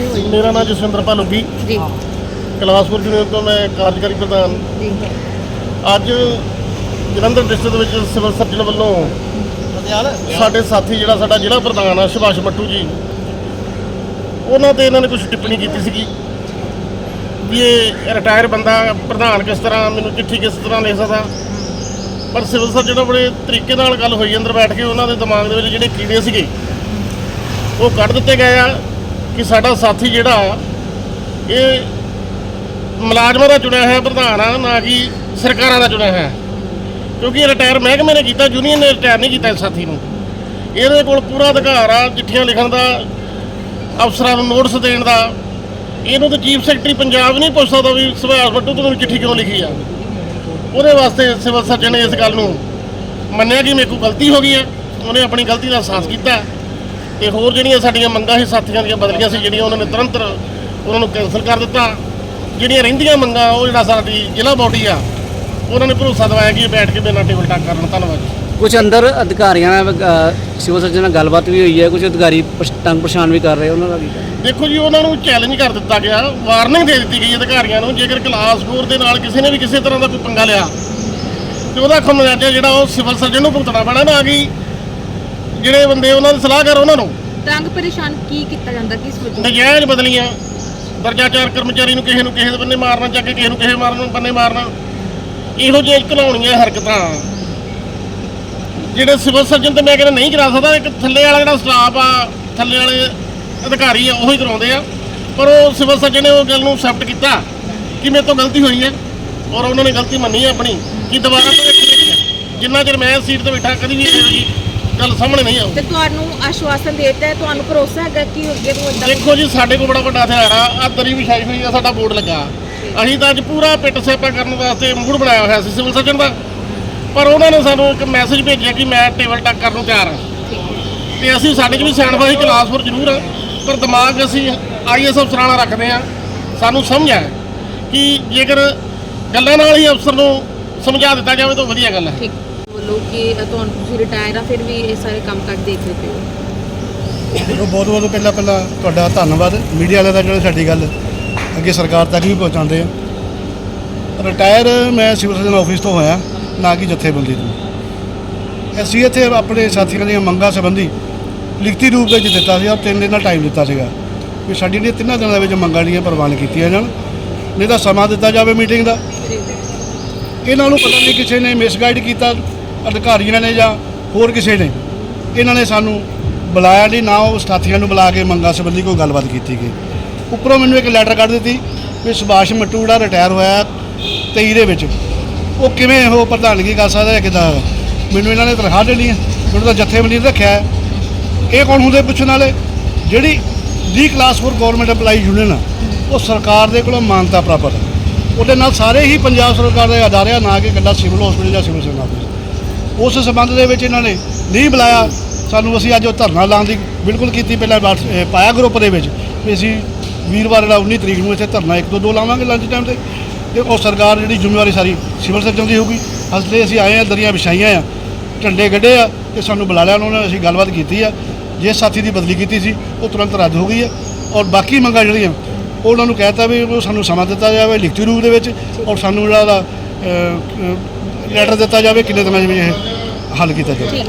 ਮੇਰਾ ਨਾਮ ਜਸਵਿੰਦਰਪਾਲ ਲੁੱਗੀ ਜੀ। ਕਲਾਸਪੁਰ ਯੂਨੀਅਨ ਤੋਂ ਮੈਂ ਕਾਰਜਕਾਰੀ ਪ੍ਰਧਾਨ। ਜੀ। ਅੱਜ ਜਲੰਧਰ ਡਿਸਟ੍ਰਿਕਟ ਵਿੱਚ ਸਿਵਲ ਸਰਜਨ ਵੱਲੋਂ ਸਾਡੇ ਸਾਥੀ ਜਿਹੜਾ ਸਾਡਾ ਜ਼ਿਲ੍ਹਾ ਪ੍ਰਧਾਨ ਆ ਸੁਭਾਸ਼ ਮੱਟੂ ਜੀ ਉਹਨਾਂ ਤੇ ਇਹਨਾਂ ਨੇ ਕੁਝ ਟਿੱਪਣੀ ਕੀਤੀ ਸੀਗੀ ਵੀ ਇਹ ਰਿਟਾਇਰ ਬੰਦਾ ਪ੍ਰਧਾਨ ਕਿਸ ਤਰ੍ਹਾਂ ਮੈਨੂੰ ਚਿੱਠੀ ਕਿਸ ਤਰ੍ਹਾਂ ਲਿਖ ਸਕਦਾ। ਪਰ ਸਿਵਲ ਸਰਜਨ ਬੜੇ ਤਰੀਕੇ ਨਾਲ ਗੱਲ ਹੋਈ ਅੰਦਰ ਬੈਠ ਕੇ ਉਹਨਾਂ ਦੇ ਦਿਮਾਗ ਦੇ ਵਿੱਚ ਜਿਹੜੇ ਕੀੜੇ ਸੀਗੇ ਉਹ ਕੱਢ ਦਿੱਤੇ ਗਏ ਆ। ਕਿ ਸਾਡਾ ਸਾਥੀ ਜਿਹੜਾ ਇਹ ਮੁਲਾਜ਼ਮਾਂ ਦਾ ਚੁਣਿਆ ਹੋਇਆ ਪ੍ਰਧਾਨ ਆ, ਨਾ ਕਿ ਸਰਕਾਰਾਂ ਦਾ ਚੁਣਿਆ ਹੋਇਆ। ਕਿਉਂਕਿ ਰਿਟਾਇਰ ਮਹਿਕਮੇ ਨੇ ਕੀਤਾ ਯੂਨੀਅਨ ਨੇ ਰਿਟਾਇਰ ਨਹੀਂ ਕੀਤਾ ਇਸ ਸਾਥੀ ਨੂੰ। ਇਹਦੇ ਕੋਲ ਪੂਰਾ ਅਧਿਕਾਰ ਆ, ਚਿੱਠੀਆਂ ਲਿਖਣ ਦਾ, ਅਫਸਰਾਂ ਨੂੰ ਨੋਟਿਸ ਦੇਣ ਦਾ। ਇਹਨੂੰ ਤਾਂ ਚੀਫ ਸੈਕਟਰੀ ਪੰਜਾਬ ਨਹੀਂ ਪੁੱਛ ਸਕਦਾ ਵੀ ਸੁਭਾਸ਼ ਬੱਟੂ, ਤੂੰ ਚਿੱਠੀ ਕਿਉਂ ਲਿਖੀ ਆ? ਉਹਦੇ ਵਾਸਤੇ ਸਿਵਲ ਸਰਜਨ ਨੇ ਇਸ ਗੱਲ ਨੂੰ ਮੰਨਿਆ ਕਿ ਮੇਰੇ ਕੋਲ ਗਲਤੀ ਹੋ ਗਈ ਹੈ ਉਹਨੇ ਆਪਣੀ ਗਲਤੀ ਦਾ ਅਹਿਸਾਸ ਕੀਤਾ। ਤੇ ਹੋਰ ਜਿਹੜੀਆਂ ਸਾਡੀਆਂ ਮੰਗਾਂ ਸੀ ਸਾਥੀਆਂ ਦੀਆਂ ਬਦਲੀਆਂ ਸੀ ਜਿਹੜੀਆਂ ਉਹਨਾਂ ਨੇ ਤੁਰੰਤ ਉਹਨਾਂ ਨੂੰ ਕੈਂਸਲ ਕਰ ਦਿੱਤਾ। ਜਿਹੜੀਆਂ ਰਹਿੰਦੀਆਂ ਮੰਗਾਂ ਉਹ ਜਿਹੜਾ ਸਾਡੀ ਜ਼ਿਲ੍ਹਾ ਬੋਡੀ ਆ ਉਹਨਾਂ ਨੇ ਭਰੋਸਾ ਦਿਵਾਇਆ ਕਿ ਬੈਠ ਕੇ ਬਿਨਾਂ ਟੇਬਲ ਟਾਕ ਕਰਨ। ਧੰਨਵਾਦ ਕੁਝ ਅੰਦਰ ਅਧਿਕਾਰੀਆਂ ਨਾਲ ਸਿਵਲ ਸਰਜਨ ਨਾਲ ਗੱਲਬਾਤ ਵੀ ਹੋਈ ਹੈ ਕੁਝ ਅਧਿਕਾਰੀ ਤੰਗ ਪਰੇਸ਼ਾਨ ਵੀ ਕਰ ਰਹੇ ਉਹਨਾਂ ਦਾ ਵੀ ਦੇਖੋ ਜੀ ਉਹਨਾਂ ਨੂੰ ਚੈਲੰਜ ਕਰ ਦਿੱਤਾ ਗਿਆ ਵਾਰਨਿੰਗ ਦੇ ਦਿੱਤੀ ਗਈ ਅਧਿਕਾਰੀਆਂ ਨੂੰ ਜੇਕਰ ਕਲਾਸ 4 ਦੇ ਨਾਲ ਕਿਸੇ ਨੇ ਵੀ ਕਿਸੇ ਤਰ੍ਹਾਂ ਦਾ ਕੋਈ ਪੰਗਾ ਲਿਆ ਤੇ ਉਹਦਾ ਖਮਿਆਜਾ ਜਿਹੜਾ ਉਹ ਸਿਵਲ ਸਰਜਨ ਨੂੰ ਭੁਗਤਣਾ ਪੈਣਾ ਨਾ ਕਿ ਜਿਹੜੇ ਬੰਦੇ ਉਹਨਾਂ ਦੇ ਸਲਾਹਕਾਰ ਉਹਨਾਂ ਨੂੰ ਤੰਗ ਪਰੇਸ਼ਾਨ ਕੀ ਕੀਤਾ ਜਾਂਦਾ ਕਿਸ ਵਜ੍ਹਾ ਨਜਾਇਜ਼ ਬਦਲੀਆਂ ਦਰਜਾ ਚਾਰ ਕਰਮਚਾਰੀ ਨੂੰ ਕਿਸੇ ਨੂੰ ਕਿਸੇ ਦੇ ਬੰਨੇ ਮਾਰਨਾ, ਚੱਕ ਕੇ ਕਿਸੇ ਨੂੰ ਕਿਸੇ ਮਾਰਨ ਬੰਨੇ ਮਾਰਨਾ। ਇਹੋ ਜਿਹੇ ਘਲਾਉਣੀਆਂ ਹਰਕਤਾਂ। ਜਿਹੜੇ ਸਿਵਲ ਸਰਜਨ ਤੇ ਮੈਂ ਕਹਿੰਦਾ ਨਹੀਂ ਕਰਾ ਸਕਦਾ, ਇੱਕ ਥੱਲੇ ਵਾਲਾ ਜਿਹੜਾ ਸਟਾਫ ਆ, ਥੱਲੇ ਵਾਲੇ ਅਧਿਕਾਰੀ ਆ, ਉਹੀ ਕਰਾਉਂਦੇ ਆ। ਪਰ ਉਹ ਸਿਵਲ ਸਰਜਨ ਨੇ ਉਹ ਗੱਲ ਨੂੰ ਐਕਸੈਪਟ ਕੀਤਾ ਕਿ ਮੇਰੇ ਤੋਂ ਗਲਤੀ ਹੋਈ ਹੈ ਔਰ ਉਹਨਾਂ ਨੇ ਗਲਤੀ ਮੰਨੀ ਹੈ ਆਪਣੀ, ਕਿ ਦੁਬਾਰਾ ਤੋਂ ਜਿੰਨਾ ਚਿਰ ਮੈਂ ਸੀਟ ਤੇ ਬੈਠਾ, ਕਦੀ ਵੀ ਇਹੋ ਜਿਹੀ ਗੱਲ ਸਾਹਮਣੇ ਨਹੀਂ ਆਊ ਤੇ ਤੁਹਾਨੂੰ ਆਸ਼ਵਾਸਨ ਦੇ ਦਿੱਤਾ ਹੈ ਤੁਹਾਨੂੰ ਭਰੋਸਾ ਹੈਗਾ ਕਿ ਅੱਗੇ ਤੋਂ ਇਦਾਂ ਦੇਖੋ ਜੀ ਸਾਡੇ ਕੋਲ ਬੜਾ ਵੱਡਾ ਹਥਿਆਰ ਆ ਆ ਦਰੀ ਵਿਛਾਈ ਹੋਈ ਆ ਸਾਡਾ ਬੋਰਡ ਲੱਗਾ। ਅਸੀਂ ਤਾਂ ਅੱਜ ਪੂਰਾ ਪਿੱਟ ਸੇਪਾ ਕਰਨ ਵਾਸਤੇ ਮੂਡ ਬਣਾਇਆ ਹੋਇਆ ਸੀ ਸਿਵਲ ਸਰਜਨ ਦਾ। ਪਰ ਉਹਨਾਂ ਨੇ ਸਾਨੂੰ ਇੱਕ ਮੈਸੇਜ ਭੇਜਿਆ ਕਿ ਮੈਂ ਟੇਬਲ ਟੱਕ ਕਰਨ ਨੂੰ ਤਿਆਰ ਹਾਂ ਤੇ ਅਸੀਂ ਸਾਡੇ 'ਚ ਵੀ ਸਿਆਣਪਾ ਸੀ ਕਲਾਸ ਫੋਰ ਜ਼ਰੂਰ ਆ ਪਰ ਦਿਮਾਗ ਅਸੀਂ ਆਈਐਸ ਅਫਸਰਾਂ ਨਾਲ ਰੱਖਦੇ ਆ। ਸਾਨੂੰ ਸਮਝ ਆ ਕਿ ਜੇਕਰ ਗੱਲਾਂ ਨਾਲ ਹੀ ਅਫਸਰ ਨੂੰ ਸਮਝਾ ਦਿੱਤਾ ਜਾਵੇ ਤਾਂ ਵਧੀਆ ਗੱਲ ਹੈ। ਬੋਲੋ ਕਿ ਤੁਹਾਨੂੰ ਤੁਸੀਂ ਰਿਟਾਇਰ ਆ ਫਿਰ ਵੀ ਇਹ ਸਾਰੇ ਕੰਮ ਕਰ ਦੇਖ ਰਹੇ ਹੋ। ਚਲੋ ਬਹੁਤ ਬਹੁਤ ਪਹਿਲਾਂ ਪਹਿਲਾਂ ਤੁਹਾਡਾ ਧੰਨਵਾਦ। ਮੀਡੀਆ ਵਾਲਿਆਂ ਦਾ ਜਿਹੜਾ ਸਾਡੀ ਗੱਲ ਅੱਗੇ ਸਰਕਾਰ ਤੱਕ ਵੀ ਪਹੁੰਚਾਉਂਦੇ ਆ। ਰਿਟਾਇਰ ਮੈਂ ਸਿਵਲ ਸਰਜਨ ਆਫਿਸ ਤੋਂ ਹੋਇਆ ਨਾ ਕਿ ਜਥੇਬੰਦੀ ਤੋਂ। ਅਸੀਂ ਇੱਥੇ ਆਪਣੇ ਸਾਥੀਆਂ ਦੀਆਂ ਮੰਗਾਂ ਸੰਬੰਧੀ ਲਿਖਤੀ ਰੂਪ ਵਿੱਚ ਦਿੱਤਾ ਸੀ ਔਰ ਤਿੰਨ ਦਿਨ ਦਾ ਟਾਈਮ ਦਿੱਤਾ ਸੀਗਾ ਵੀ ਸਾਡੀ ਜਿਹੜੀਆਂ ਤਿੰਨਾਂ ਦਿਨਾਂ ਦੇ ਵਿੱਚ ਮੰਗਾਂ ਜਿਹੜੀਆਂ ਪ੍ਰਵਾਨ ਕੀਤੀਆਂ ਜਾਣ ਨਹੀਂ ਤਾਂ ਸਮਾਂ ਦਿੱਤਾ ਜਾਵੇ ਮੀਟਿੰਗ ਦਾ। ਇਹਨਾਂ ਨੂੰ ਪਤਾ ਨਹੀਂ ਕਿਸੇ ਨੇ ਮਿਸਗਾਈਡ ਕੀਤਾ। ਅਧਿਕਾਰੀਆਂ ਨੇ ਜਾਂ ਹੋਰ ਕਿਸੇ ਨੇ, ਇਹਨਾਂ ਨੇ ਸਾਨੂੰ ਬੁਲਾਇਆ ਨਹੀਂ, ਨਾ ਉਹ ਸਾਥੀਆਂ ਨੂੰ ਬੁਲਾ ਕੇ ਮੰਗਾਂ ਸੰਬੰਧੀ ਕੋਈ ਗੱਲਬਾਤ ਕੀਤੀ ਗਈ। ਉੱਪਰੋਂ ਮੈਨੂੰ ਇੱਕ ਲੈਟਰ ਕੱਢ ਦਿੱਤੀ ਵੀ ਸੁਭਾਸ਼ ਮੱਟੂ ਜਿਹੜਾ ਰਿਟਾਇਰ ਹੋਇਆ 23 ਦੇ ਵਿੱਚ। ਉਹ ਕਿਵੇਂ ਉਹ ਪ੍ਰਧਾਨਗੀ ਕਰ ਸਕਦਾ ਹੈ ਕਿਦਾਂ? ਮੈਨੂੰ ਇਹਨਾਂ ਨੇ ਤਨਖਾਹ ਦੇਣੀ ਹੈ, ਮੈਨੂੰ ਤਾਂ ਜਥੇਬੰਦੀ ਰੱਖਿਆ ਹੈ। ਇਹ ਕੌਣ ਹੁੰਦੇ ਪੁੱਛਣ ਵਾਲੇ? ਜਿਹੜੀ ਦੀ class four government apply union ਆ, ਉਹ ਸਰਕਾਰ ਦੇ ਕੋਲੋਂ ਮਾਨਤਾ ਪ੍ਰਾਪਤ ਹੈ। ਉਹਦੇ ਨਾਲ ਸਾਰੇ ਹੀ ਪੰਜਾਬ ਸਰਕਾਰ ਦੇ ਅਦਾਰੇ ਨਾ ਕਿ ਇਕੱਲਾ ਸਿਵਲ ਹਸਪੀਟਲ ਜਾਂ ਸਿਵਲ ਸਰਜਨ ਆਫਿਸ ਉਸ ਸੰਬੰਧ ਦੇ ਵਿੱਚ ਇਹਨਾਂ ਨੇ ਨਹੀਂ ਬੁਲਾਇਆ। ਸਾਨੂੰ ਅਸੀਂ ਅੱਜ ਉਹ ਧਰਨਾ ਲਾਉਣ ਦੀ ਬਿਲਕੁਲ ਕੀਤੀ। ਪਹਿਲਾਂ ਵਾਟਸ- ਪਾਇਆ ਗਰੁੱਪ ਦੇ ਵਿੱਚ ਵੀ ਅਸੀਂ ਵੀਰਵਾਰ ਜਿਹੜਾ 19 ਤਰੀਕ ਨੂੰ ਇੱਥੇ ਧਰਨਾ ਇੱਕ ਤੋਂ ਦੋ ਲਾਵਾਂਗੇ ਲੰਚ ਟਾਈਮ ਤੇ। ਤੇ ਉਹ ਸਰਕਾਰ ਜਿਹੜੀ ਜ਼ਿੰਮੇਵਾਰੀ ਸਾਰੀ ਸਿਵਲ ਸਰਜਨ ਦੀ ਹੋਊਗੀ। ਅਸਲੇ ਅਸੀਂ ਆਏ ਆ ਦਰੀਆਂ ਵਿਛਾਈਆਂ ਆ, ਝੰਡੇ ਗੱਡੇ ਆ ਤੇ ਸਾਨੂੰ ਬੁਲਾ ਲਿਆ ਉਹਨਾਂ ਨੇ, ਅਸੀਂ ਗੱਲਬਾਤ ਕੀਤੀ ਆ। ਜੇ ਸਾਥੀ ਦੀ ਬਦਲੀ ਕੀਤੀ ਸੀ, ਉਹ ਤੁਰੰਤ ਰੱਦ ਹੋ ਗਈ ਆ। ਔਰ ਬਾਕੀ ਮੰਗਾਂ ਜਿਹੜੀਆਂ ਉਹ ਉਹਨਾਂ ਨੂੰ ਕਹਿਤਾ ਵੀ ਉਹ ਸਾਨੂੰ ਸਮਾਂ ਦਿੱਤਾ ਜਾਵੇ ਲਿਖਤੀ ਰੂਪ ਦੇ ਵਿੱਚ। ਔਰ ਸਾਨੂੰ ਜਿਹੜਾ ਲੈਟਰ ਦਿੱਤਾ ਜਾਵੇ ਕਿੰਨੇ ਦਿਨਾਂ ਵੀ ਇਹ ਹੱਲ ਕੀਤਾ ਜਾਵੇ?